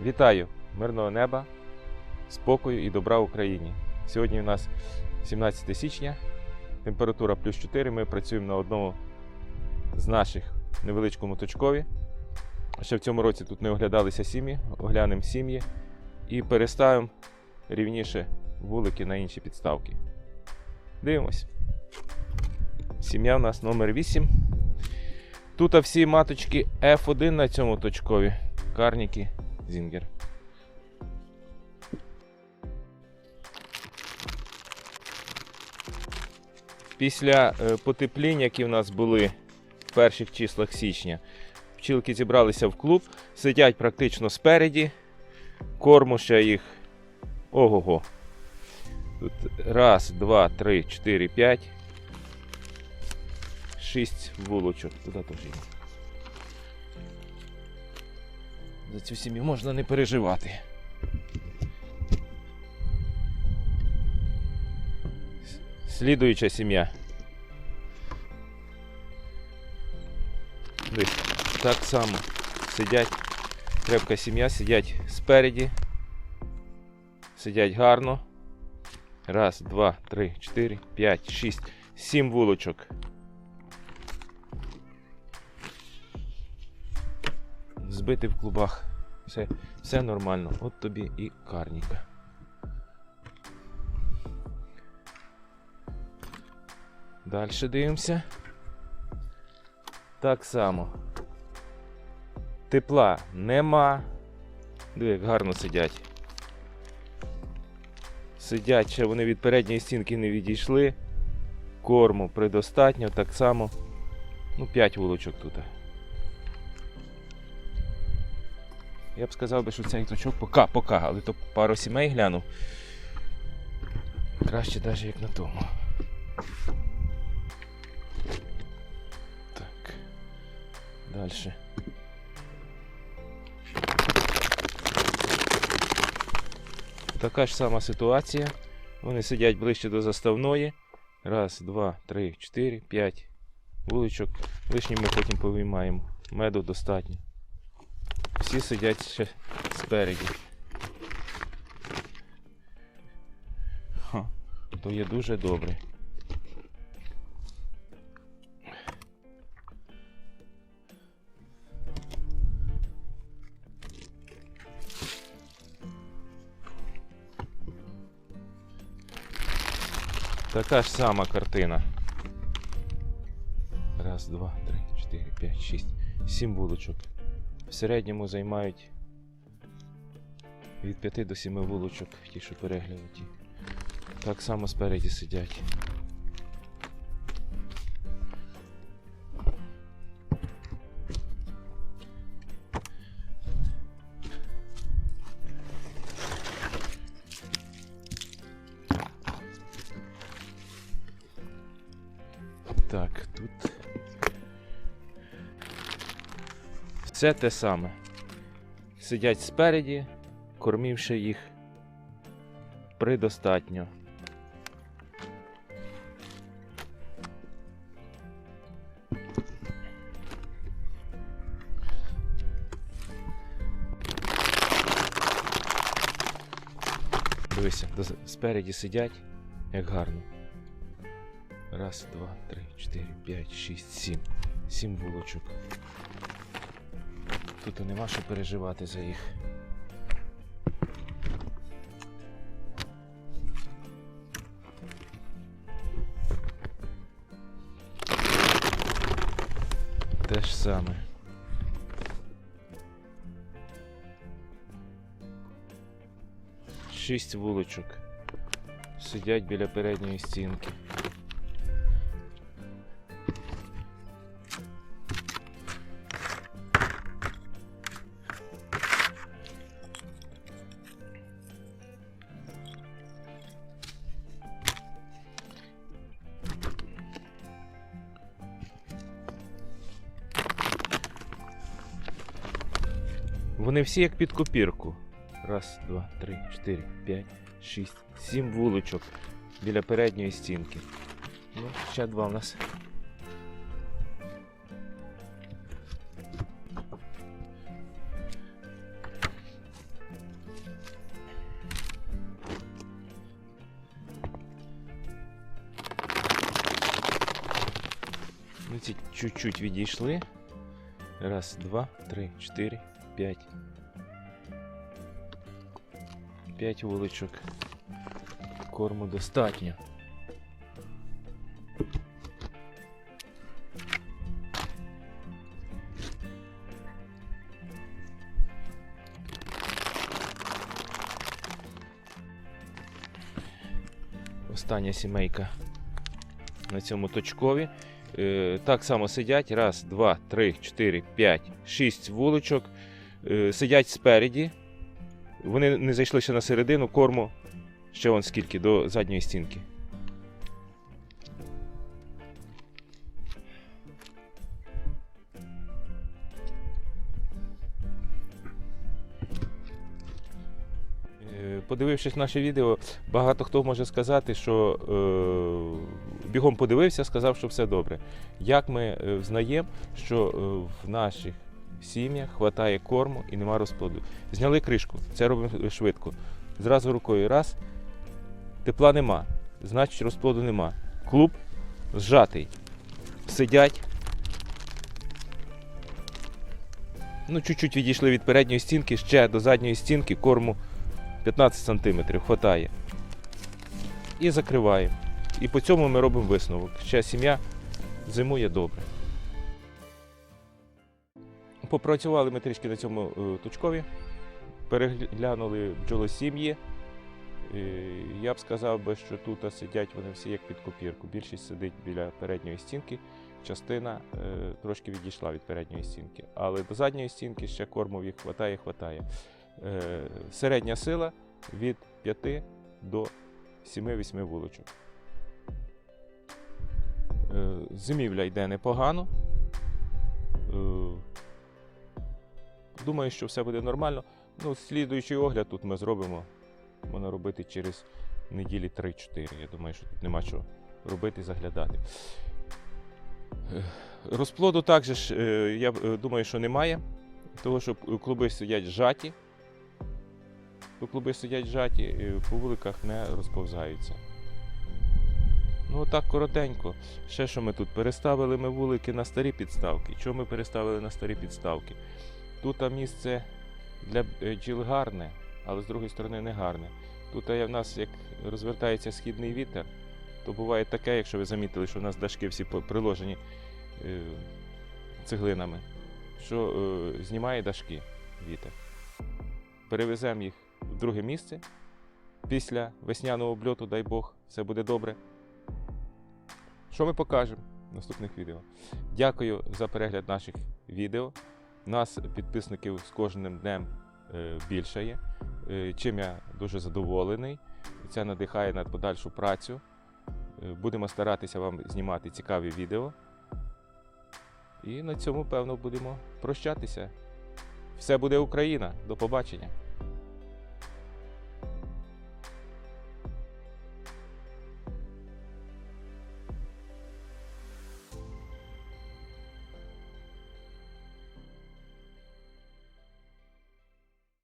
Вітаю! Мирного неба, спокою і добра Україні. Сьогодні у нас 17 січня, температура плюс 4. Ми працюємо на одному з наших невеличкому точкові. Ще в цьому році тут не оглядалися сім'ї, оглянемо сім'ї і переставимо рівніше вулики на інші підставки. Дивимось. Сім'я у нас номер 8. Тут всі маточки F1 на цьому точкові. Карніки, Зінгер. Після е, потеплінь, які в нас були в перших числах січня, пчілки зібралися в клуб, сидять практично спереді. Корму ще їх. Ого-го. Тут раз, два, три, чотири, п'ять. Шість вулочок. Туди теж є. За цю сім'ю можна не переживати. Слідуюча сім'я. Так само сидять. Крепка сім'я, сидять спереді. Сидять гарно. Раз, два, три, чотири, п'ять, шість, сім вулочок. Збити в клубах. Все, все нормально. От тобі і карніка. Далі дивимося. Так само. Тепла нема. Диви, як гарно сидять. Сидять, ще вони від передньої стінки не відійшли. Корму предостатньо, так само. Ну, 5 вулочок тут. Я б сказав би, що цей точок пока, пока, але то пару сімей глянув. Краще навіть як на тому. Так. Далі. Така ж сама ситуація. Вони сидять ближче до заставної. Раз, два, три, чотири, п'ять вуличок. Лишні ми потім повиймаємо. Меду достатньо. Всі сидять ще спереді. То є дуже добре. Така ж сама картина. Раз, два, три, чотири, п'ять, шість, сім вулочок. В середньому займають від 5 до 7 вулочок, ті, що переглянуті. Так само спереді сидять. Все те саме. Сидять спереді, кормівши їх предостатньо. Дивися, спереді сидять, як гарно. Раз, два, три, чотири, п'ять, шість, сім. Сім вулочок. Тут і нема що переживати за їх. Те ж саме. Шість вулочок. Сидять біля передньої стінки. Вони всі як під копірку. Раз, два, три, чотири, п'ять, шість, сім вуличок біля передньої стінки. Ну, Ще два в нас. Ми ці чуть-чуть відійшли. Раз, два, три, чотири, п'ять. П'ять вуличок. Корму достатньо. Остання сімейка на цьому точкові. Е, так само сидять. Раз, два, три, чотири, п'ять, шість вуличок. Е, сидять спереді. Вони не зайшли ще на середину корму. Ще вон скільки до задньої стінки. Е, Подивившись наше відео, багато хто може сказати, що е, бігом подивився, сказав, що все добре. Як ми е, взнаємо, що в наших сім'ях вистачає корму і нема розплоду. Зняли кришку, це робимо швидко. Зразу рукою раз, тепла нема, значить розплоду нема. Клуб зжатий. Сидять. Ну, чуть-чуть відійшли від передньої стінки, ще до задньої стінки корму 15 см хватає. І закриваємо. І по цьому ми робимо висновок. Ще сім'я зимує добре. Попрацювали ми трішки на цьому е, точкові, переглянули бджолосім'ї. Я б сказав би, що тут сидять вони всі як під копірку. Більшість сидить біля передньої стінки, частина е, трошки відійшла від передньої стінки. Але до задньої стінки ще корму їх хватає, хватає. Е, Середня сила від 5 до 7-8 вулочок. Е, Зимівля йде непогано. Думаю, що все буде нормально. Ну, слідуючий огляд тут ми зробимо. Можна робити через неділі 3-4. Я думаю, що тут нема чого робити, заглядати. Розплоду також, е, я е, думаю, що немає, тому що клуби сидять зжаті. То клуби сидять зжаті, е, по вуликах не розповзаються. Ну, так коротенько. Ще що ми тут? Переставили ми вулики на старі підставки. Чому ми переставили на старі підставки? Тут місце для е, бджіл гарне, але з другої сторони не гарне. Тут а, в нас як розвертається східний вітер, то буває таке, якщо ви замітили, що в нас дашки всі приложені е, цеглинами, що е, знімає дашки вітер. Перевеземо їх в друге місце. Після весняного обльоту, дай Бог, все буде добре. Що ми покажемо в наступних відео? Дякую за перегляд наших відео. Нас підписників з кожним днем е, більшає, е, чим я дуже задоволений. Це надихає на подальшу працю. Е, Будемо старатися вам знімати цікаві відео. І на цьому, певно, будемо прощатися. Все буде Україна. До побачення.